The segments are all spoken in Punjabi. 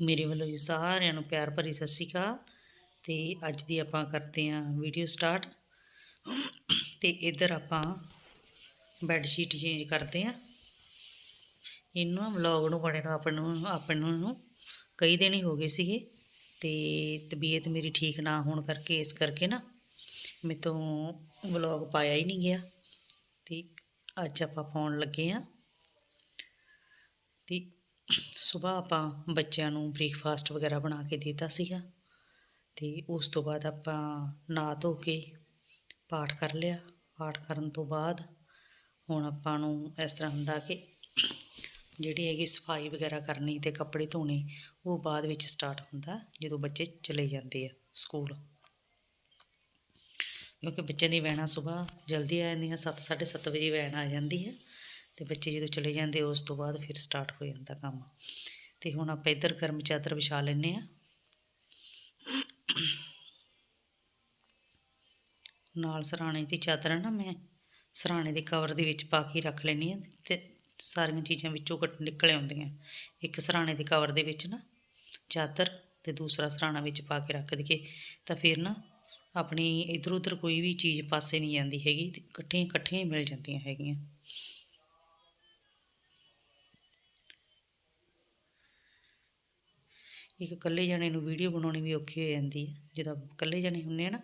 ਮੇਰੇ ਵੱਲੋਂ ਜੀ ਸਾਰਿਆਂ ਨੂੰ ਪਿਆਰ ਭਰੀ ਸਤਿ ਸ਼੍ਰੀ ਅਕਾਲ। ਤੇ ਅੱਜ ਦੀ ਆਪਾਂ ਕਰਦੇ ਆਂ ਵੀਡੀਓ ਸਟਾਰਟ ਤੇ ਇੱਧਰ ਆਪਾਂ ਬੈੱਡ ਸ਼ੀਟ ਚੇਂਜ ਕਰਦੇ ਆਂ ਇਹਨੂੰ ਵਲੌਗ ਨੂੰ ਬਣੇ ਨੂੰ ਆਪਾਂ ਨੂੰ ਆਪਾਂ ਨੂੰ ਕਈ ਦਿਨ ਹੀ ਹੋ ਗਏ ਸੀਗੇ। ਤੇ ਤਬੀਅਤ ਮੇਰੀ ਠੀਕ ਨਾ ਹੋਣ ਕਰਕੇ ਇਸ ਕਰਕੇ ਨਾ ਮੇਰੇ ਤੋਂ ਵਲੌਗ ਪਾਇਆ ਹੀ ਨਹੀਂ ਗਿਆ। ਤੇ ਅੱਜ ਆਪਾਂ ਪਾਉਣ ਲੱਗੇ ਆਂ ਤੇ ਸਵੇਰ ਆਪਾਂ ਬੱਚਿਆਂ ਨੂੰ ਬ੍ਰੇਕਫਾਸਟ ਵਗੈਰਾ ਬਣਾ ਕੇ ਦਿੱਤਾ ਸੀਗਾ ਤੇ ਉਸ ਤੋਂ ਬਾਅਦ ਆਪਾਂ ਨਹਾ ਧੋ ਕੇ ਪਾਠ ਕਰ ਲਿਆ। ਪਾਠ ਕਰਨ ਤੋਂ ਬਾਅਦ ਹੁਣ ਆਪਾਂ ਨੂੰ ਇਸ ਤਰ੍ਹਾਂ ਹੁੰਦਾ ਕਿ ਜਿਹੜੀ ਹੈਗੀ ਸਫ਼ਾਈ ਵਗੈਰਾ ਕਰਨੀ ਤੇ ਕੱਪੜੇ ਧੋਣੇ ਉਹ ਬਾਅਦ ਵਿੱਚ ਸਟਾਰਟ ਹੁੰਦਾ ਜਦੋਂ ਬੱਚੇ ਚਲੇ ਜਾਂਦੇ ਆ ਸਕੂਲ ਕਿਉਂਕਿ ਬੱਚਿਆਂ ਦੀ ਵੈਨਾਂ ਸਵੇਰ ਜਲਦੀ ਆ ਜਾਂਦੀਆਂ 7 7:30 ਵਜੇ ਵੈਨ ਆ ਜਾਂਦੀ ਹੈ। ਤੇ ਬੱਚੇ ਜਦੋਂ ਚਲੇ ਜਾਂਦੇ, ਉਸ ਤੋਂ ਬਾਅਦ ਫਿਰ ਸਟਾਰਟ ਹੋ ਜਾਂਦਾ ਕੰਮ। ਤੇ ਹੁਣ ਆਪਾਂ ਇੱਧਰ ਗਰਮ ਚਾਦਰ ਵਿਛਾ ਲੈਨੇ ਆ ਨਾਲ ਸਰਾਣੇ ਦੀ ਚਾਦਰ ਨਾ, ਮੈਂ ਸਰਾਣੇ ਦੇ ਕਵਰ ਦੇ ਵਿੱਚ ਪਾ ਕੇ ਰੱਖ ਲੈਣੀ ਆ ਤੇ ਸਾਰੀਆਂ ਚੀਜ਼ਾਂ ਵਿੱਚੋਂ ਕੱਟ ਨਿਕਲ ਆਉਂਦੀਆਂ। ਇੱਕ ਸਰਾਣੇ ਦੇ ਕਵਰ ਦੇ ਵਿੱਚ ਨਾ ਚਾਦਰ ਤੇ ਦੂਸਰਾ ਸਰਾਣਾ ਵਿੱਚ ਪਾ ਕੇ ਰੱਖ ਦਈਏ। ਤਾਂ ਫਿਰ ਨਾ ਆਪਣੀ ਇਧਰ ਉਧਰ ਕੋਈ ਵੀ ਚੀਜ਼ ਪਾਸੇ ਨਹੀਂ ਜਾਂਦੀ ਹੈਗੀ ਇਕੱਠੀਆਂ ਇਕੱਠੀਆਂ ਹੀ ਮਿਲ ਜਾਂਦੀਆਂ ਹੈਗੀਆਂ। ਇੱਕ ਇਕੱਲੇ ਜਣੇ ਨੂੰ ਵੀਡੀਓ ਬਣਾਉਣੀ ਵੀ ਔਖੀ ਹੋ ਜਾਂਦੀ ਹੈ। ਜਦੋਂ ਇਕੱਲੇ ਜਾਣੇ ਹੁੰਨੇ ਆ ਨਾ,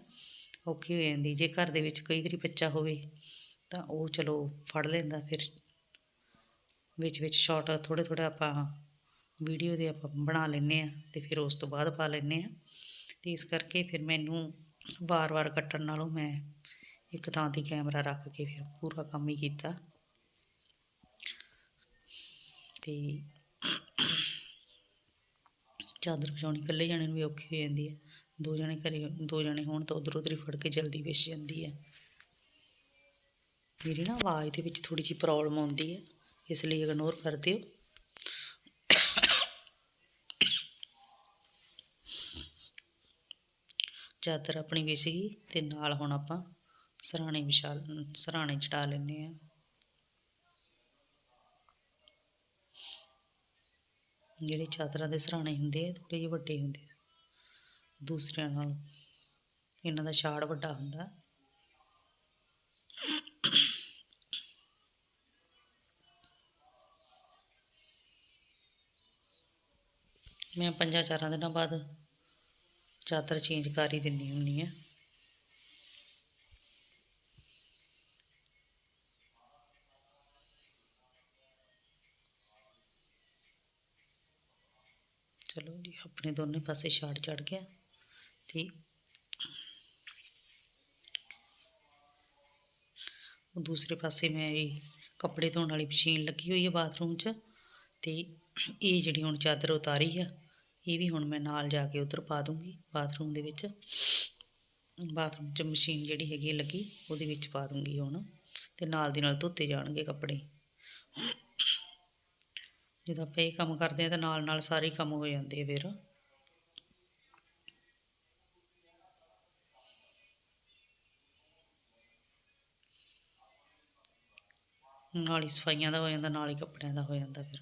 ਔਖੀ ਹੋ ਜਾਂਦੀ ਜੇ ਘਰ ਦੇ ਵਿੱਚ ਕਈ ਵਾਰੀ ਬੱਚਾ ਹੋਵੇ, ਤਾਂ ਉਹ ਚਲੋ ਫੜ ਲੈਂਦਾ ਫਿਰ। ਵਿੱਚ ਵਿੱਚ ਸ਼ਾਰਟ ਥੋੜ੍ਹੇ ਥੋੜ੍ਹੇ ਆਪਾਂ ਵੀਡੀਓ ਦੇ ਆਪਾਂ ਬਣਾ ਲੈਂਦੇ ਆ ਤੇ ਫਿਰ ਉਸ ਤੋਂ ਬਾਅਦ ਪਾ ਲੈਂਦੇ ਆ ਤੇ ਇਸ ਕਰਕੇ ਫਿਰ ਮੈਨੂੰ ਵਾਰ-ਵਾਰ ਕੱਟਣ ਨਾਲੋਂ ਮੈਂ ਇੱਕ ਥਾਂ 'ਤੇ ਕੈਮਰਾ ਰੱਖ ਕੇ ਫਿਰ ਪੂਰਾ ਕੰਮ ਹੀ ਕੀਤਾ। ਤੇ ਚਾਦਰ ਵਿਛਾਉਣੀ, ਇਕੱਲੇ ਜਾਣੇ ਨੂੰ ਵੀ ਔਖੀ ਹੋ ਜਾਂਦੀ ਹੈ। ਦੋ ਜਣੇ ਘਰੇ, ਦੋ ਜਣੇ ਹੋਣ ਤਾਂ ਉਧਰ ਉਧਰ ਹੀ ਫੜ ਕੇ ਜਲਦੀ ਵਿਛ ਜਾਂਦੀ ਹੈ। ਮੇਰੀ ਨਾ ਆਵਾਜ਼ ਦੇ ਵਿੱਚ ਥੋੜੀ ਜਿਹੀ ਪ੍ਰੋਬਲਮ ਆਉਂਦੀ ਹੈ, ਇਸ ਲਈ ਇਗਨੋਰ ਕਰ ਦਿਓ। ਚਾਦਰ ਆਪਣੀ ਵਿਛ ਗਈ ਤੇ ਨਾਲ ਹੁਣ ਆਪਾਂ ਸਰਾਣੇ ਵਿਛਾ, ਸਰਾਣੇ ਚੜਾ ਲੈਨੇ ਆ ਜਿਹੜੇ ਚਾਦਰਾਂ ਦੇ ਸਰਾਣੇ ਹੁੰਦੇ ਆ ਥੋੜੇ ਜਿਹੇ ਵੱਡੇ ਹੁੰਦੇ ਦੂਸਰਿਆਂ ਨਾਲ ਇਹਨਾਂ ਦਾ ਛਾੜ ਵੱਡਾ ਹੁੰਦਾ। ਮੈਂ ਪੰਜਾਂ ਚਾਰਾਂ ਦਿਨਾਂ ਬਾਅਦ ਚਾਦਰ ਚੇਂਜ ਕਰ ਹੀ ਦਿੰਦੀ ਹੁੰਦੀ ਆ। ਚਲੋ ਜੀ, ਆਪਣੇ ਦੋਨੇ ਪਾਸੇ ਛਾੜ ਚੜ ਗਿਆ। ਤੇ ਉਹ ਦੂਸਰੇ ਪਾਸੇ ਮੇਰੀ ਕੱਪੜੇ ਧੋਣ ਵਾਲੀ ਮਸ਼ੀਨ ਲੱਗੀ ਹੋਈ ਹੈ ਬਾਥਰੂਮ 'ਚ। ਤੇ ਇਹ ਜਿਹੜੀ ਹੁਣ ਚਾਦਰ ਉਤਾਰੀ ਆ, ਇਹ ਵੀ ਹੁਣ ਮੈਂ ਨਾਲ ਜਾ ਕੇ ਉਧਰ ਪਾ ਦੂੰਗੀ ਬਾਥਰੂਮ ਦੇ ਵਿੱਚ। ਬਾਥਰੂਮ 'ਚ ਮਸ਼ੀਨ ਜਿਹੜੀ ਹੈਗੀ ਲੱਗੀ, ਉਹਦੇ ਵਿੱਚ ਪਾ ਦੂੰਗੀ ਹੁਣ। ਤੇ ਨਾਲ ਦੀ ਨਾਲ ਧੋਤੇ ਜਾਣਗੇ ਕੱਪੜੇ। ਜਦੋਂ ਆਪਾਂ ਇਹ ਕੰਮ ਕਰਦੇ ਆ ਤਾਂ ਨਾਲ ਨਾਲ ਸਾਰੇ ਕੰਮ ਹੋ ਜਾਂਦੇ ਆ ਫਿਰ। ਨਾਲ ਹੀ ਸਫਾਈਆਂ ਦਾ ਹੋ ਜਾਂਦਾ, ਨਾਲ ਹੀ ਕੱਪੜਿਆਂ ਦਾ ਹੋ ਜਾਂਦਾ ਫਿਰ।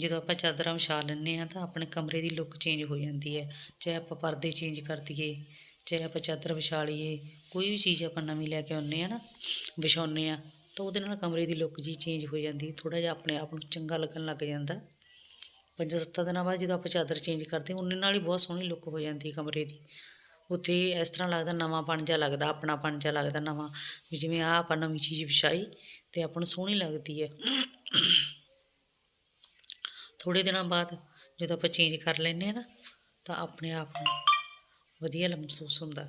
ਜਦੋਂ ਆਪਾਂ ਚਾਦਰਾਂ ਵਿਛਾ ਲੈਂਦੇ ਆ ਤਾਂ ਆਪਣੇ ਕਮਰੇ ਦੀ ਲੁੱਕ ਚੇਂਜ ਹੋ ਜਾਂਦੀ ਹੈ। ਚਾਹੇ ਆਪਾਂ ਪਰਦੇ ਚੇਂਜ ਕਰ ਦਈਏ, ਚਾਹੇ ਆਪਾਂ ਚਾਦਰ ਵਿਛਾ ਲਈਏ, ਕੋਈ ਵੀ ਚੀਜ਼ ਆਪਾਂ ਨਵੀਂ ਲੈ ਕੇ ਆਉਂਦੇ ਆ ਨਾ, ਵਿਛਾਉਂਦੇ ਆ ਤਾਂ ਉਹਦੇ ਨਾਲ ਕਮਰੇ ਦੀ ਲੁੱਕ ਜੀ ਚੇਂਜ ਹੋ ਜਾਂਦੀ ਥੋੜਾ ਜਿਹਾ ਆਪਣੇ ਆਪ ਨੂੰ ਚੰਗਾ ਲੱਗਣ ਲੱਗ ਜਾਂਦਾ ਪੰਜ ਸੱਤਾਂ ਦਿਨਾਂ ਬਾਅਦ ਜਦੋਂ ਆਪਾਂ ਚਾਦਰ ਚੇਂਜ ਕਰਦੇ ਉਹਨੇ ਨਾਲ ਹੀ ਬਹੁਤ ਸੋਹਣੀ ਲੁੱਕ ਹੋ ਜਾਂਦੀ ਕਮਰੇ ਦੀ। ਉੱਥੇ ਇਸ ਤਰ੍ਹਾਂ ਲੱਗਦਾ ਨਵਾਂ ਨਵਾਂਪਣ ਜਿਹਾ ਲੱਗਦਾ, ਆਪਣਾ ਆਪਣਾਪਣ ਜਿਹਾ ਲੱਗਦਾ ਨਵਾਂ, ਵੀ ਜਿਵੇਂ ਆਹ ਆਪਾਂ ਨਵੀਂ ਚੀਜ਼ ਵਿਛਾਈ ਤੇ ਆਪਾਂ ਨੂੰ ਸੋਹਣੀ ਲੱਗਦੀ ਹੈ। ਥੋੜੇ ਦਿਨਾਂ ਬਾਅਦ ਜਦੋਂ ਆਪਾਂ ਚੇਂਜ ਕਰ ਲੈਂਦੇ ਆ ਨਾ, ਤਾਂ ਆਪਣੇ ਆਪ ਨੂੰ ਵਧੀਆ ਮਹਿਸੂਸ ਹੁੰਦਾ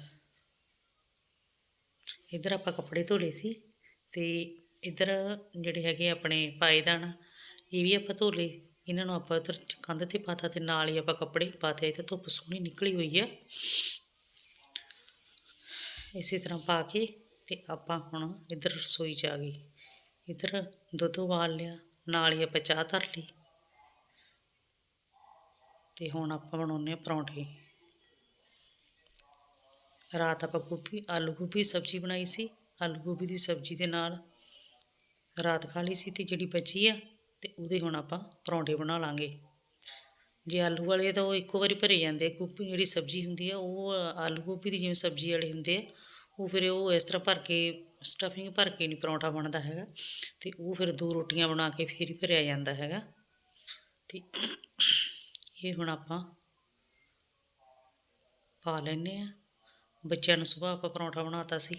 ਇੱਧਰ ਆਪਾਂ ਕੱਪੜੇ ਧੋਲੇ ਸੀ। ਤੇ ਇੱਧਰ ਜਿਹੜੇ ਹੈਗੇ ਆਪਣੇ ਪਾਏਦਾਨ, ਇਹ ਵੀ ਆਪਾਂ ਧੋ ਲਏ। ਇਹਨਾਂ ਨੂੰ ਆਪਾਂ ਉੱਧਰ ਕੰਧ ਤੇ ਪਾਤਾ ਅਤੇ ਨਾਲ ਹੀ ਆਪਾਂ ਕੱਪੜੇ ਪਾਤੇ ਇੱਥੇ ਧੁੱਪ ਸੋਹਣੀ ਨਿਕਲੀ ਹੋਈ ਆ। ਇਸੇ ਤਰ੍ਹਾਂ ਪਾ ਕੇ ਤੇ ਆਪਾਂ ਹੁਣ ਇੱਧਰ ਰਸੋਈ 'ਚ ਆ ਗਏ। ਇੱਧਰ ਦੁੱਧ ਉਬਾਲ ਲਿਆ, ਨਾਲ ਹੀ ਆਪਾਂ ਚਾਹ ਧਰ ਲਈ। ਤੇ ਹੁਣ ਆਪਾਂ ਬਣਾਉਂਦੇ ਆ ਪਰੌਂਠੇ। ਰਾਤ ਆਪਾਂ ਗੋਭੀ, ਆਲੂ ਗੋਭੀ ਸਬਜ਼ੀ ਬਣਾਈ ਸੀ। ਆਲੂ ਗੋਭੀ ਦੀ ਸਬਜ਼ੀ ਦੇ ਨਾਲ ਰਾਤ ਖਾ ਲਈ ਸੀ ਤੇ ਜਿਹੜੀ ਬਚੀ ਆ ਤੇ ਉਹਦੇ ਹੁਣ ਆਪਾਂ ਪਰੌਂਠੇ ਬਣਾ ਲਾਂਗੇ। ਜੇ ਆਲੂ ਵਾਲੇ ਤਾਂ ਉਹ ਇੱਕੋ ਵਾਰੀ ਭਰੇ ਜਾਂਦੇ ਗੋਭੀ ਜਿਹੜੀ ਸਬਜ਼ੀ ਹੁੰਦੀ ਆ, ਉਹ ਆਲੂ ਗੋਭੀ ਦੀ ਜਿਵੇਂ ਸਬਜ਼ੀ ਵਾਲੇ ਹੁੰਦੇ ਆ, ਉਹ ਫਿਰ ਉਹ ਇਸ ਤਰ੍ਹਾਂ ਭਰ ਕੇ ਸਟਫਿੰਗ ਭਰ ਕੇ ਨਹੀਂ ਪਰੌਂਠਾ ਬਣਦਾ ਹੈਗਾ ਤੇ ਉਹ ਫਿਰ ਦੋ ਰੋਟੀਆਂ ਬਣਾ ਕੇ ਫਿਰ ਹੀ ਭਰਿਆ ਜਾਂਦਾ ਹੈਗਾ। ਤੇ ਇਹ ਹੁਣ ਆਪਾਂ ਪਾ ਲੈਨੇ ਆ। ਬੱਚਿਆਂ ਨੂੰ ਸਵੇਰ ਆਪਾਂ ਪਰੌਂਠਾ ਬਣਾਤਾ ਸੀ।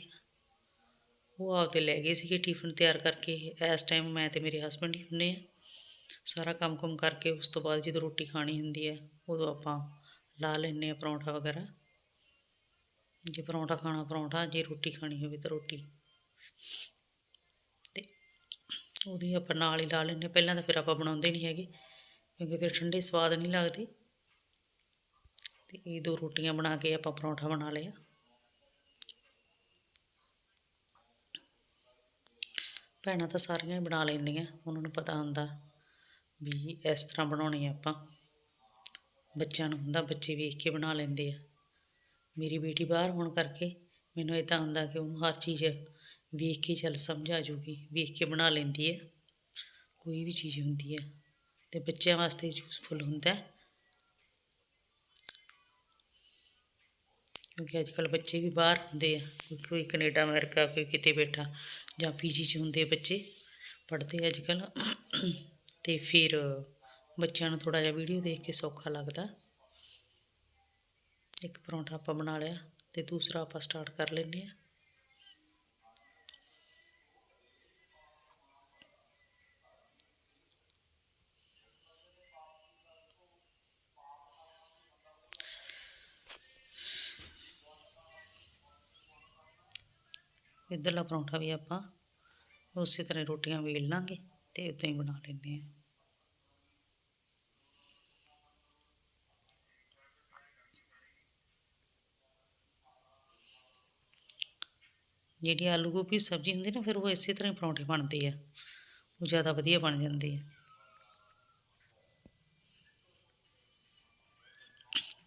ਉਹ ਆਪਦੇ ਲੈ ਗਏ ਸੀਗੇ ਟਿਫਨ ਤਿਆਰ ਕਰਕੇ। ਇਸ ਟਾਈਮ ਮੈਂ ਤੇ ਮੇਰੇ ਹਸਬੰਡ ਹੀ ਹੁੰਨੇ ਆ। ਸਾਰਾ ਕੰਮ ਕੁਮ ਕਰਕੇ ਉਸ ਤੋਂ ਬਾਅਦ ਜਦੋਂ ਰੋਟੀ ਖਾਣੀ ਹੁੰਦੀ ਹੈ, ਉਦੋਂ ਆਪਾਂ ਲਾ ਲੈਂਦੇ ਆ ਪਰੌਂਠਾ ਵਗੈਰਾ। ਜੇ ਪਰੌਂਠਾ ਖਾਣਾ ਪਰੌਂਠਾ, ਜੇ ਰੋਟੀ ਖਾਣੀ ਹੋਵੇ ਤਾਂ ਰੋਟੀ। ਤੇ ਉਹਦੀ ਆਪਾਂ ਨਾਲ ਹੀ ਲਾ ਲੈਨੇ ਪਹਿਲਾਂ ਤਾਂ ਫਿਰ ਆਪਾਂ ਬਣਾਉਂਦੇ ਨਹੀਂ ਹੈਗੇ, ਕਿਉਂਕਿ ਫਿਰ ਠੰਡੇ ਸਵਾਦ ਨਹੀਂ ਲੱਗਦੇ। ਤੇ ਇਹ ਦੋ ਰੋਟੀਆਂ ਬਣਾ ਕੇ ਆਪਾਂ ਪਰੌਂਠਾ ਬਣਾ ਲਿਆ। ਭੈਣਾਂ ਤਾਂ ਸਾਰੀਆਂ ਹੀ ਬਣਾ ਲੈਂਦੀਆਂ, ਉਹਨਾਂ ਨੂੰ ਪਤਾ ਹੁੰਦਾ ਵੀ ਇਸ ਤਰ੍ਹਾਂ ਬਣਾਉਣੀ ਆ ਆਪਾਂ। ਬੱਚਿਆਂ ਨੂੰ ਹੁੰਦਾ ਬੱਚੇ ਵੇਖ ਕੇ ਬਣਾ ਲੈਂਦੇ ਆ। ਮੇਰੀ ਬੇਟੀ ਬਾਹਰ ਹੋਣ ਕਰਕੇ ਮੈਨੂੰ ਇਦਾਂ ਹੁੰਦਾ ਕਿ ਉਹਨੂੰ ਹਰ ਚੀਜ਼ ਵੇਖ ਕੇ ਚੱਲ ਸਮਝ ਆ ਜੂਗੀ ਵੇਖ ਕੇ ਬਣਾ ਲੈਂਦੀ ਹੈ ਕੋਈ ਵੀ ਚੀਜ਼ ਹੁੰਦੀ ਹੈ ਤੇ ਬੱਚਿਆਂ ਵਾਸਤੇ ਯੂਸਫੁਲ ਹੁੰਦਾ। ਕਿਉਂਕਿ ਅੱਜ ਕੱਲ ਬੱਚੇ ਵੀ ਬਾਹਰ ਹੁੰਦੇ ਆ ਕੋਈ ਕੋਈ ਕੈਨੇਡਾ, ਅਮਰੀਕਾ ਕੋਈ ਕਿਤੇ ਬੈਠਾ ਜਾਂ ਪੀਜੀ 'ਚ ਹੁੰਦੇ ਬੱਚੇ, ਪੜ੍ਹਦੇ ਅੱਜ ਕੱਲ ਤੇ ਫਿਰ ਬੱਚਿਆਂ ਨੂੰ ਥੋੜਾ ਜਿਹਾ ਵੀਡੀਓ ਦੇਖ ਕੇ ਸੌਖਾ ਲੱਗਦਾ। ਇੱਕ ਪਰੌਂਠਾ ਆਪਾਂ ਬਣਾ ਲਿਆ ਤੇ ਦੂਸਰਾ ਆਪਾਂ ਸਟਾਰਟ ਕਰ ਲੈਂਦੇ ਆ। ਇੱਧਰਲਾ ਪਰੌਂਠਾ ਵੀ ਆਪਾਂ ਉਸੇ ਤਰ੍ਹਾਂ ਰੋਟੀਆਂ ਵੇਲ ਲਾਂਗੇ ਤੇ ਉਦਾਂ ਹੀ ਬਣਾ ਲੈਂਦੇ ਆ ਜਿਹੜੀ ਆਲੂ ਗੋਭੀ ਸਬਜ਼ੀ ਹੁੰਦੀ ਨਾ, ਫਿਰ ਉਹ ਇਸੇ ਤਰ੍ਹਾਂ ਹੀ ਪਰੌਂਠੇ ਬਣਦੇ ਆ। ਉਹ ਜ਼ਿਆਦਾ ਵਧੀਆ ਬਣ ਜਾਂਦੇ ਆ।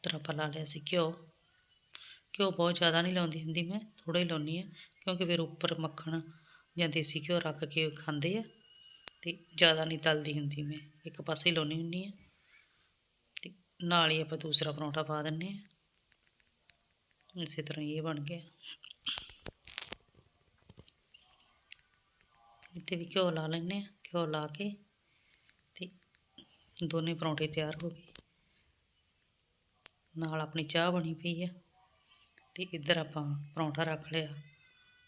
ਤਰ੍ਹਾਂ ਆਪਾਂ ਲਾ ਲਿਆ ਸੀ ਘਿਓ। ਘਿਓ ਬਹੁਤ ਜ਼ਿਆਦਾ ਨਹੀਂ ਲਾਉਂਦੀ ਹੁੰਦੀ, ਮੈਂ ਥੋੜ੍ਹਾ ਹੀ ਲਾਉਣੀ ਆ ਕਿਉਂਕਿ ਫਿਰ ਉੱਪਰ ਮੱਖਣ ਜਾਂ ਦੇਸੀ ਘਿਓ ਰੱਖ ਕੇ ਖਾਂਦੇ ਆ ਤੇ ਜ਼ਿਆਦਾ ਨਹੀਂ ਤਲਦੀ ਹੁੰਦੀ ਮੈਂ, ਇੱਕ ਪਾਸੇ ਹੀ ਲਾਉਣੀ ਹੁੰਦੀ ਆ ਤੇ ਨਾਲ ਹੀ ਆਪਾਂ ਦੂਸਰਾ ਪਰੌਂਠਾ ਪਾ ਦਿੰਨੇ ਆ ਇਸੇ ਤਰ੍ਹਾਂ ਇਹ ਬਣ ਗਿਆ। ਇੱਥੇ ਵੀ ਘਿਓ ਲਾ ਲੈਂਦੇ ਆ ਘਿਓ ਲਾ ਕੇ ਤੇ ਦੋਨੇ ਪਰੌਂਠੇ ਤਿਆਰ ਹੋ ਗਏ। ਨਾਲ ਆਪਣੀ ਚਾਹ ਬਣੀ ਪਈ ਆ। ਤੇ ਇੱਧਰ ਆਪਾਂ ਪਰੌਂਠਾ ਰੱਖ ਲਿਆ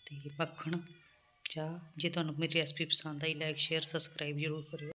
ਤੇ ਮੱਖਣ ਚਾਹ। ਜੇ ਤੁਹਾਨੂੰ ਮੇਰੀ ਰੈਸਪੀ ਪਸੰਦ ਆਈ ਲਾਈਕ ਸ਼ੇਅਰ ਸਬਸਕ੍ਰਾਈਬ ਜ਼ਰੂਰ ਕਰਿਓ।